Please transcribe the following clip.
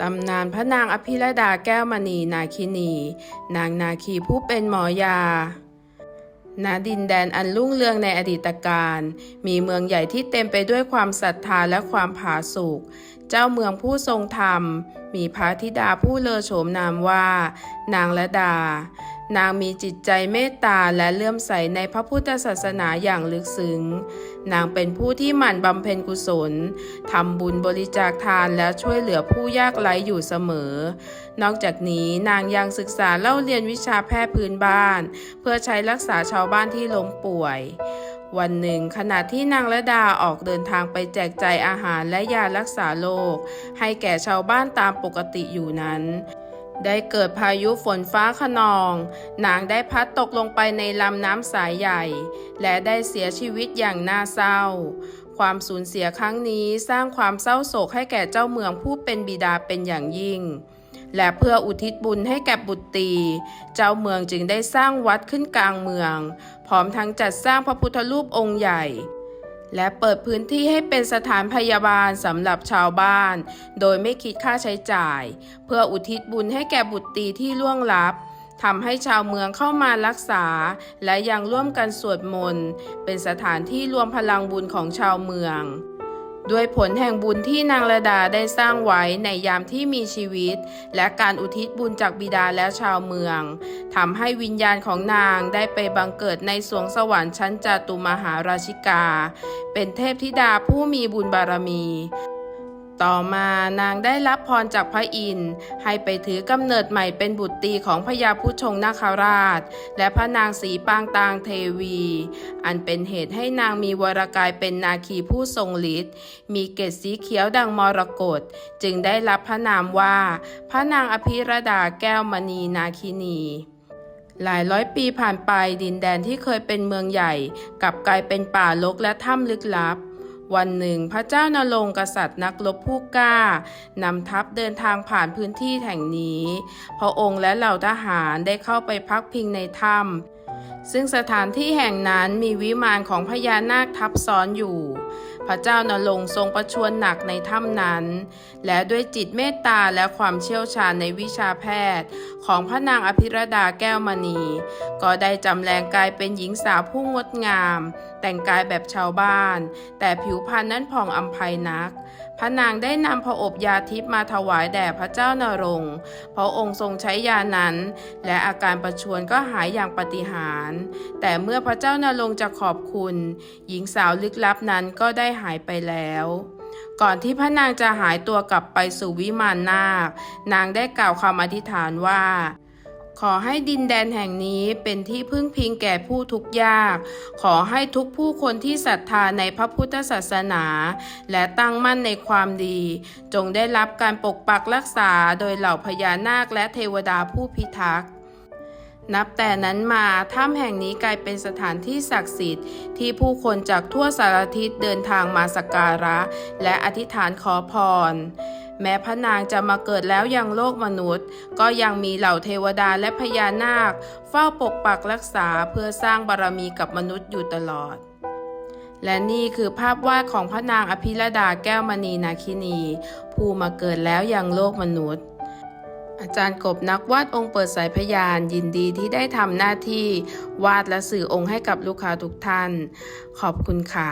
ตำนานพระนางอภิรดาแก้วมณีนาคินี นางนาคีผู้เป็นหมอยา ณ ดินแดนอันรุ่งเรืองในอดีตการ มีเมืองใหญ่ที่เต็มไปด้วยความศรัทธาและความผาสุก เจ้าเมืองผู้ทรงธรรม มีพระธิดาผู้เลอโฉมนามว่า นางละดา นางมีจิตใจเมตตาและเลื่อมใสในพระพุทธศาสนาอย่างลึกซึ้ง นางเป็นผู้ที่หมั่นบำเพ็ญกุศล ทำบุญบริจาคทานและช่วยเหลือผู้ยากไร้อยู่เสมอ นอกจากนี้นางยังศึกษาเล่าเรียนวิชาแพทย์พื้นบ้าน เพื่อใช้รักษาชาวบ้านที่ล้มป่วย วันหนึ่ง ขณะที่นางละดาออกเดินทางไปแจกจ่ายอาหารและยารักษาโรคให้แก่ชาวบ้านตามปกติอยู่นั้น ได้เกิดพายุฝนฟ้าขนอง นางได้พัดตกลงไปในลำน้ำสายใหญ่ และได้เสียชีวิตอย่างน่าเศร้า ความสูญเสียครั้งนี้สร้างความเศร้าโศกให้แก่เจ้าเมืองผู้เป็นบิดาเป็นอย่างยิ่ง และเพื่ออุทิศบุญให้แก่บุตรี เจ้าเมืองจึงได้สร้างวัดขึ้นกลางเมือง พร้อมทั้งจัดสร้างพระพุทธรูปองค์ใหญ่ และเปิดพื้นที่ให้เป็นสถานพยาบาลสำหรับชาวบ้าน โดยไม่คิดค่าใช้จ่าย เพื่ออุทิศบุญให้แก่บุตรตีที่ล่วงลับทำให้ชาวเมืองเข้ามารักษา และยังร่วมกันสวดมนต์ เป็นสถานที่รวมพลังบุญของชาวเมือง ด้วยผลแห่งบุญที่นางระดาได้สร้างไว้ในยามที่มีชีวิต และการอุทิศบุญจากบิดาและชาวเมืองทำให้วิญญาณของนางได้ไปบังเกิดในสวงสวรรค์ชั้นจตุมหาราชิกา เป็นเทพธิดาผู้มีบุญบารมี ต่อมานางได้รับพรจากพระอินทร์ให้ไปถือกำเนิดใหม่เป็นบุตรีของพญาพุชงนาคราช และพระนางสีปางตางเทวี อันเป็นเหตุให้นางมีวรกายเป็นนาคีผู้ทรงฤทธิ์มีเกศสีเขียวดังมรกตจึงได้รับพระนามว่า พระนางอภิรดาแก้วมณีนาคินีหลายร้อยปีผ่านไปดินแดนที่เคยเป็นเมืองใหญ่ กลับกลายเป็นป่ารกและถ้ำลึกลับ วันหนึ่งพระเจ้านรงกษัตริย์นักรบผู้กล้านำทัพเดินทางผ่านพื้นที่แห่งนี้ พระองค์และเหล่าทหารได้เข้าไปพักพิงในถ้ำซึ่งสถานที่แห่งนั้นมีวิมานของพญานาคทับซ้อนอยู่ พระเจ้านรงทรงประชวรหนักในถ้ำนั้น และด้วยจิตเมตตาและความเชี่ยวชาญในวิชาแพทย์ ของพระนางอภิรดาแก้วมณี ก็ได้จำแรงกายเป็นหญิงสาวผู้งดงามแต่งกายแบบชาวบ้าน แต่ผิวพรรณนั้นผ่องอำไพนัก พระนางได้นำพระอบยาทิพมาถวายแด่พระเจ้านรงพระองค์ทรงใช้ยานั้น และอาการประชวรก็หายอย่างปฏิหาร แต่เมื่อพระเจ้านรงจะขอบคุณ หญิงสาวลึกลับนั้นก็ได้หายไปแล้วก่อนที่พระนางจะหายตัวกลับไปสู่วิมานนาค นางได้กล่าวคำอธิษฐานว่า ขอให้ดินแดนแห่งนี้เป็นที่พึ่งพิงแก่ผู้ทุกข์ยาก ขอให้ทุกผู้คนที่ศรัทธาในพระพุทธศาสนา และตั้งมั่นในความดี จงได้รับการปกปักรักษาโดยเหล่าพญานาคและเทวดาผู้พิทักษ์นับแต่นั้นมาถ้ำแห่งนี้กลายเป็นสถานที่ศักดิ์สิทธิ์ ที่ผู้คนจากทั่วสารทิศเดินทางมาสักการะ และอธิษฐานขอพร แม้พระนางจะมาเกิดแล้วยังโลกมนุษย์ ก็ยังมีเหล่าเทวดาและพญานาค เฝ้าปกปักรักษาเพื่อสร้างบารมีกับมนุษย์อยู่ตลอดและนี่คือภาพวาดของพระนางอภิรดาแก้วมณีนาคินี ผู้มาเกิดแล้วยังโลกมนุษย์ อาจารย์กบนักวาดองค์เปิดสายพยานยินดีที่ได้ทำหน้าที่ วาดและสื่อองค์ให้กับลูกค้าทุกท่าน ขอบคุณค่ะ